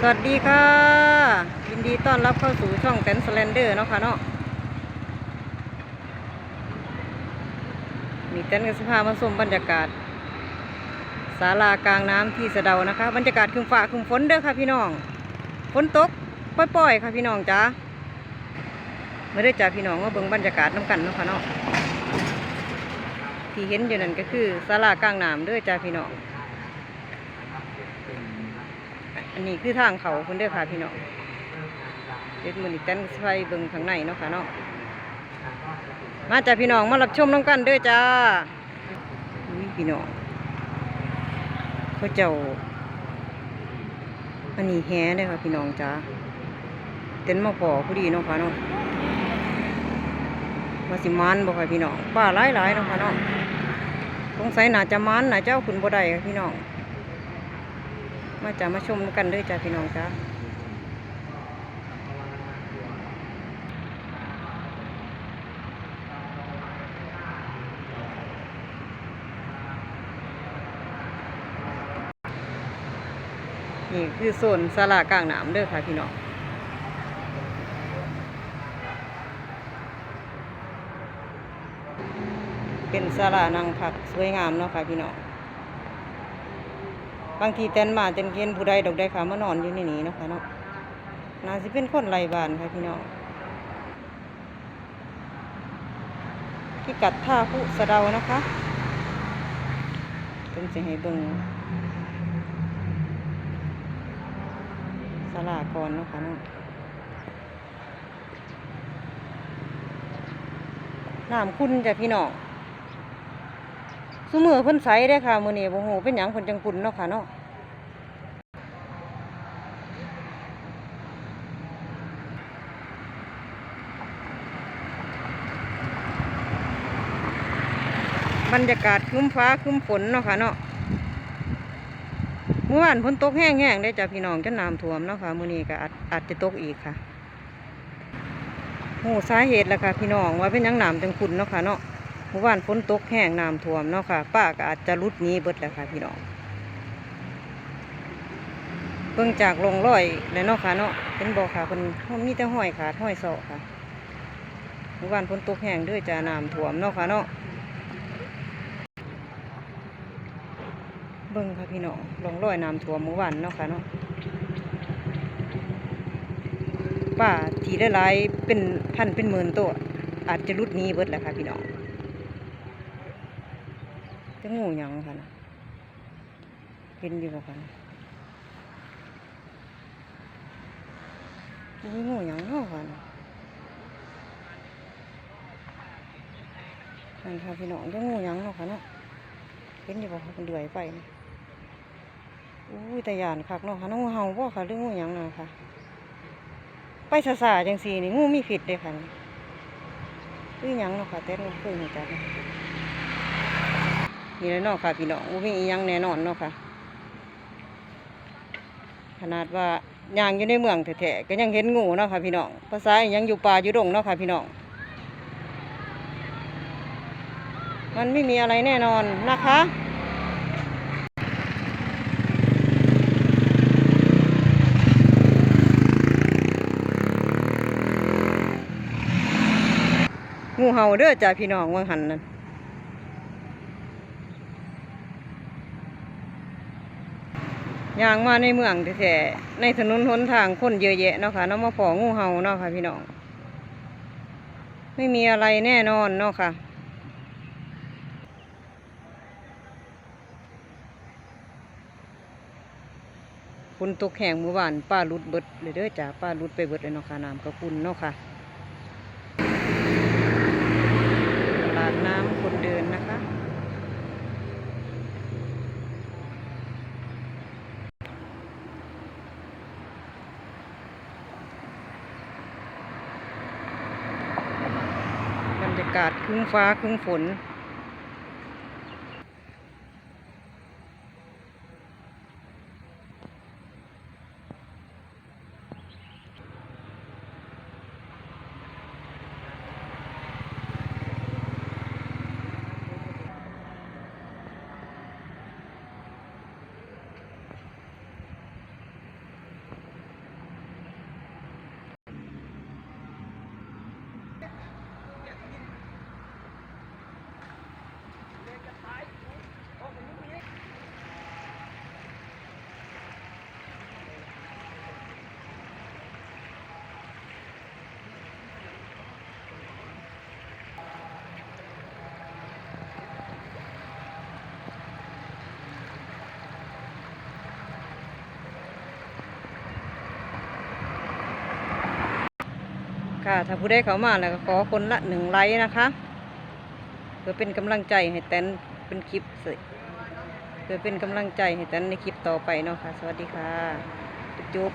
สวัสดีค่ะยินดีต้อนรับเข้าสู่ช่องแตนสแลนเดอร์เนาะค่ะเนาะมีเต้นกับสภามาชมบรรยากาศศาลากลางน้ำที่สะเดานะคะ บรรยากาศคึมฟ้าคึมฝนเด้อค่ะพี่น้องฝนตกปล่อยๆค่ะพี่น้องจ้าไม่ได้จ้าพี่น้องมาเบิ่งบรรยากาศน้ำกันเนาะค่ะเนาะที่เห็นอยู่นั่นก็คือศาลากลางน้ำเด้อจ้าพี่น้อง อันนี้คือทางเขาคุณเด้อค่ะพี่น้องเด็ดมือนี่เต้นสไปเบิ่งข้างในเนาะค่ะเนาะมาจ้าพี่น้องมารับชมน้ำกันเด้อจ้าอุ้ยพี่น้องเขาเจ้าอันนี้แฮเด้อค่ะพี่น้องจ้าเต้นมาพอพอดีเนาะค่ะเนาะมาสิมันบ่ค่ะพี่น้องป้าหลายๆเนาะค่ะเนาะสงสัยน่าจะมันน่าจะเอาขึ้นบ่ได้ค่ะพี่น้อง มาจะมาชมกันด้วยจ้าพี่น้องจ้านี่คือโซนสลากลางน้ำเด้อค่ะพี่น้องเป็นสลานังผักสวยงามเนาะค่ะพี่น้อง บางทีเต้นมาเต้นเย็นผู้ใดดอกใดขามานอนอยู่ในนี้นะคะเนาะน่าสิเป็นคนไรบ้านค่ะพี่น้องที่กัดท่าผู้สะเดานะคะเป็นสิให้เบิ่งสลากรนะคะเนาะน้ำคุณจ้ะพี่น้อง ซุมือเพิ่นใสได้ค่ะมือนี้บ่ฮู้เป็นหยังเพิ่นจังคุณเนาะค่ะเนาะบรรยากาศครึ้มฟ้าครึ้มฝนเนาะค่ะเนาะเมื่อวานฝนตกแห้งๆได้จ้ะพี่น้องจนน้ำท่วมเนาะค่ะมื้อนี้ก็อาจอาจจะตกอีกค่ะฮู้สาเหตุแล้วค่ะพี่น้องว่าเป็นหยังน้ำจังคุณเนาะค่ะเนาะ เมื่อวานฝนตกแห้งน้ำท่วมเนาะค่ะ ป้าก็อาจจะรุดหนี้เบิดแล้วค่ะพี่น้องเบิ่งจากลงร้อยเลยเนาะค่ะเนาะเป็นบ่อค่ะเพิ่นมีแต่ห้อยขาดห้อยศอกค่ะเมื่อวานฝนตกแห้งด้วยจะน้ำท่วมเนาะค่ะเนาะเบิ่งค่ะพี่น้องลงร้อยน้ำท่วมเมื่อวานเนาะค่ะเนาะป้าทีได้หลายเป็นพันเป็นหมื่นตัวอาจจะรุดหนี้เบิดแล้วค่ะพี่น้อง จะงูหยังค่ะนะเห็นอยู่บ่ค่ะนะมีงูหยังเนาะค่ะนะนั่นค่ะพี่น้องจะงูหยังเนาะค่ะเนาะเห็นอยู่บ่ค่ะเป็นเดือยไปนะอุ้แต่ยานคักเนาะค่ะน้องงูเห่าบ่ค่ะเรื่องงูหยังเน่ะค่ะ ไปซาซาจังสีนี่งูมีผิดเลยค่ะนี่คือหยังเนาะค่ะแต่เราเคยเห็นจักนะ นี่แหละเนาะค่ะพี่น้องบ่มีอียังแน่นอนเนาะค่ะ ขนาดว่ายางอยู่ในเมืองแท้ๆก็ยังเห็นงูเนาะค่ะพี่น้องภาษายังอยู่ป่าอยู่ดงเนาะค่ะพี่น้อง มันไม่มีอะไรแน่นอนนะคะงูเห่าเด้อจ้าพี่น้องวังหันนั่น ย่างมาในเมืองแท้ๆในถนนหนทางคนเยอะแยะเนาะค่ะเนาะมาพองูเห่าเนาะค่ะพี่น้อง ไม่มีอะไรแน่นอนเนาะค่ะคุณตกแห่งเมื่อวานป้าลุดเบิดเลยเด้อจ้าป้าลุดไปเบิดเลยเนาะค่ะน้ำกระคุณเนาะค่ะตลาดน้ำคนเดินนะคะ บรรยากาศครึ้มฟ้าครึ้มฝน ค่ะ ถ้าผู้ใดเข้ามาแล้วก็ขอคนละหนึ่งไลค์นะคะ เพื่อเป็นกำลังใจให้แตนเป็นคลิปสเพื่อเป็นกำลังใจให้แตนในคลิปต่อไปเนาะค่ะ สวัสดีค่ะ จุ๊บ